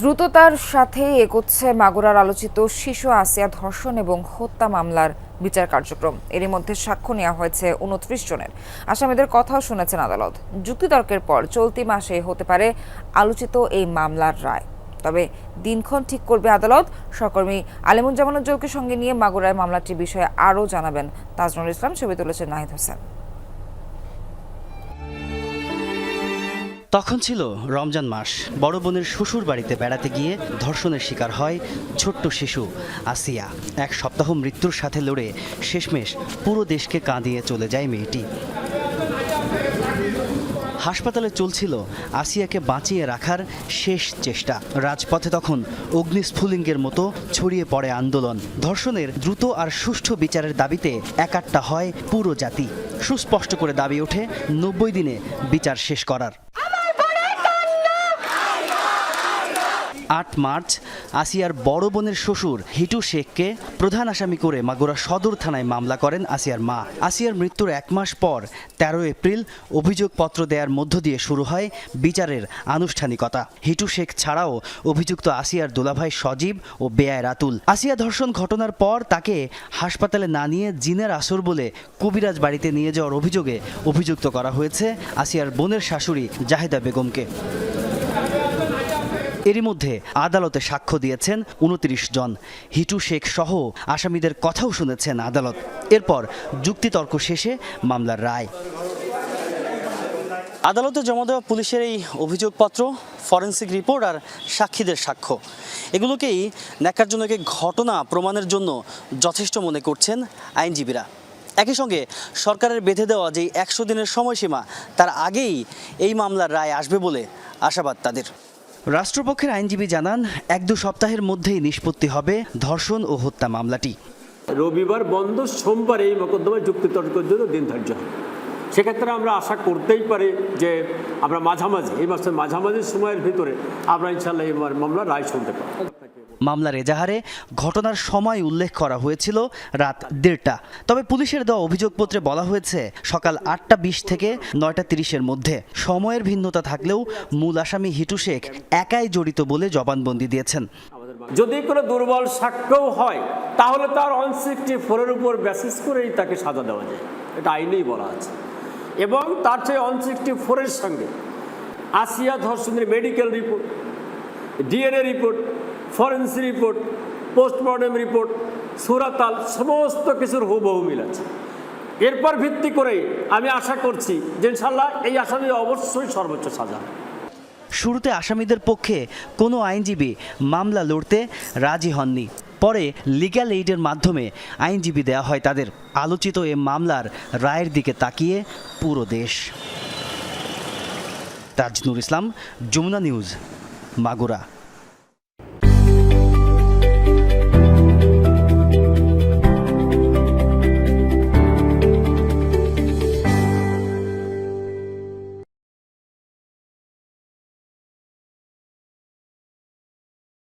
দ্রুততার সাথে এগোচ্ছে মাগুরার আলোচিত শিশু আসিয়া ধর্ষণ এবং হত্যা মামলার বিচার কার্যক্রম। এরই মধ্যে সাক্ষ্য নেওয়া হয়েছে উনত্রিশ জনের। আসামিদের কথাও শুনেছেন আদালত। যুক্তিতর্কের পর চলতি মাসে হতে পারে আলোচিত এই মামলার রায়। তবে দিনক্ষণ ঠিক করবে আদালত। সহকর্মী আলিমুজ্জামান উজ্জ্বলকে সঙ্গে নিয়ে মাগুরায় মামলাটির বিষয়ে আরও জানাবেন তাজনুল ইসলাম। ছবি তুলেছেন নাহিদ হোসেন। তখন ছিল রমজান মাস। বড় বোনের শ্বশুর বাড়িতে বেড়াতে গিয়ে ধর্ষণের শিকার হয় ছোট্ট শিশু আসিয়া। এক সপ্তাহ মৃত্যুর সাথে লড়ে শেষমেশ পুরো দেশকে কাঁদিয়ে চলে যায় মেয়েটি। হাসপাতালে চলছিল আসিয়াকে বাঁচিয়ে রাখার শেষ চেষ্টা। রাজপথে তখন অগ্নিস্ফুলিঙ্গের মতো ছড়িয়ে পড়ে আন্দোলন। ধর্ষণের দ্রুত আর সুষ্ঠু বিচারের দাবিতে একাট্টা হয় পুরো জাতি। সুস্পষ্ট করে দাবি ওঠে নব্বই দিনে বিচার শেষ করার। আট মার্চ আসিয়ার বড় বোনের শ্বশুর হিটু শেখকে প্রধান আসামি করে মাগুরা সদর থানায় মামলা করেন আসিয়ার মা। আসিয়ার মৃত্যুর এক মাস পর তেরো এপ্রিল অভিযোগপত্র দেওয়ার মধ্য দিয়ে শুরু হয় বিচারের আনুষ্ঠানিকতা। হিটু শেখ ছাড়াও অভিযুক্ত আসিয়ার দুলাভাই সজীব ও বেয়ায় রাতুল। আসিয়া ধর্ষণ ঘটনার পর তাকে হাসপাতালে না নিয়ে জিনের আসর বলে কবিরাজ বাড়িতে নিয়ে যাওয়ার অভিযোগে অভিযুক্ত করা হয়েছে আসিয়ার বোনের শাশুড়ি জাহেদা বেগমকে। এরই মধ্যে আদালতে সাক্ষ্য দিয়েছেন উনত্রিশ জন। হিটু শেখ সহ আসামিদের কথাও শুনেছেন আদালত। এরপর যুক্তিতর্ক শেষে মামলার রায়। আদালতে জমা দেওয়া পুলিশের এই অভিযোগপত্র, ফরেন্সিক রিপোর্ট আর সাক্ষীদের সাক্ষ্য। এগুলোকেই ন্যাক্কারজনক এক ঘটনা প্রমাণের জন্য যথেষ্ট মনে করছেন আইনজীবীরা। একই সঙ্গে সরকারের বেঁধে দেওয়া যে একশো দিনের সময়সীমা, তার আগেই এই মামলার রায় আসবে বলে আশাবাদ তাদের। রাষ্ট্রপক্ষের আইনজীবী জানান, এক দু সপ্তাহের মধ্যেই নিষ্পত্তি হবে ধর্ষণ ও হত্যা মামলাটি। রবিবার বন্ধ, সোমবার এই মোকদ্দমায় যুক্তিতর্কের জন্য দিন ধার্য হবে সেক্ষেত্রে আমরা আশা করতেই পারি যে আমরা মাঝামাঝি, এই মাসের মাঝামাঝি সময়ের ভিতরে আমরা ইনশাল্লাহ এই মামলা রায় শুনতে পাবো। মামলার এজাহারে ঘটনার সময় উল্লেখ করা হয়েছিল রাত দেড়টা। তবে পুলিশের দেওয়া অভিযোগপত্রে বলা হয়েছে, সকাল আটটা বিশ থেকে নয়টা তিরিশের মধ্যে। সময়ের ভিন্নতা থাকলেও মূল আসামি হিটু শেখ একাই জড়িত বলে জবানবন্দি দিয়েছেন। যদি কোনো দুর্বল সাক্ষ্যও হয়, তাহলে তার ওয়ান সিক্সটি ফোরের উপর বেসিস করেই তাকে সাজা দেওয়া যায়। এটা আইনেই বলা আছে। এবং তার চেয়ে ওয়ান সিক্সটি ফোরের সঙ্গে আসিয়া ধর্ষণের medical report, DNA report forensic report postmortem report সুরাতাল সমস্ত কিছুর হুবহু মিল আছে। এরপর ভিত্তি করেই আমি আশা করছি যে ইনশাল্লাহ এই আসামি অবশ্যই সর্বোচ্চ সাজা। শুরুতে আসামিদের পক্ষে কোনো আইনজীবী মামলা লড়তে রাজি হননি। পরে লিগ্যাল এইডের মাধ্যমে আইনজীবী দেওয়া হয় তাদের। আলোচিত এ মামলার রায়ের দিকে তাকিয়ে পুরো দেশ। তাজনুর ইসলাম, যমুনা নিউজ, মাগুরা।